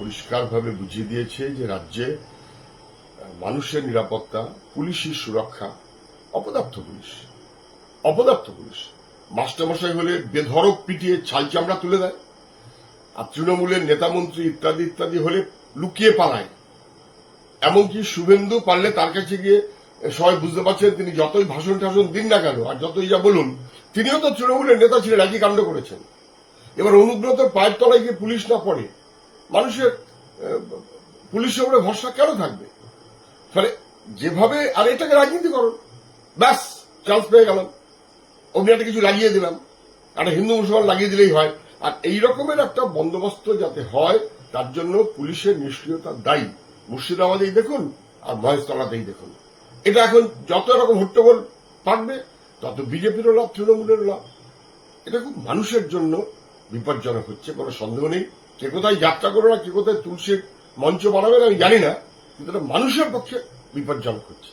পরিষ্কারভাবে বুঝিয়ে দিয়েছে যে রাজ্যে মানুষের নিরাপত্তা, পুলিশের সুরক্ষা, অপদার্থ পুলিশ অপদার্থ পুলিশ। মাস্টারমশাই হলে বেধরক পিটিয়ে ছাল চামড়া তুলে দেয়, আর তৃণমূলের নেতামন্ত্রী ইত্যাদি ইত্যাদি হলে লুকিয়ে পালায়। এমনকি শুভেন্দু পারলে তার কাছে গিয়ে সবাই বুঝতে পারছেন তিনি যতই ভাষণ টাষণ দিন না কেন, আর যতই যা বলুন, তিনিও তো তৃণমূলের নেতা ছিলেন, একই কাণ্ড করেছেন। এবার অনুব্রতের পায়ের তলায় গিয়ে পুলিশ না পড়ে মানুষের পুলিশের উপরে ভরসা কেন থাকবে? ফলে যেভাবে, আর এটাকে রাজনীতিকরণ ব্যাস চান্স পেয়ে গেলাম। অমনি একটা কিছু লাগিয়ে দিলাম। একটা হিন্দু মুসলমান লাগিয়ে দিলেই হয়। আর এই রকমের একটা বন্দোবস্ত যাতে হয়, তার জন্য পুলিশের নিষ্ক্রিয়তা দায়ী। মুর্শিদাবাদেই দেখুন আর মহেশতলাতেই দেখুন। এটা এখন যত রকম হট্টগোল থাকবে তত বিজেপিরও লাভ তৃণমূলের লাভ। এটা খুব মানুষের জন্য বিপজ্জনক হচ্ছে, কোনো সন্দেহ নেই। কে কোথায় যাত্রা করবে না, কে কোথায় তুলসীর মঞ্চ বানাবেন আমি জানি না, কিন্তু এটা মানুষের পক্ষে বিপজ্জনক হচ্ছে।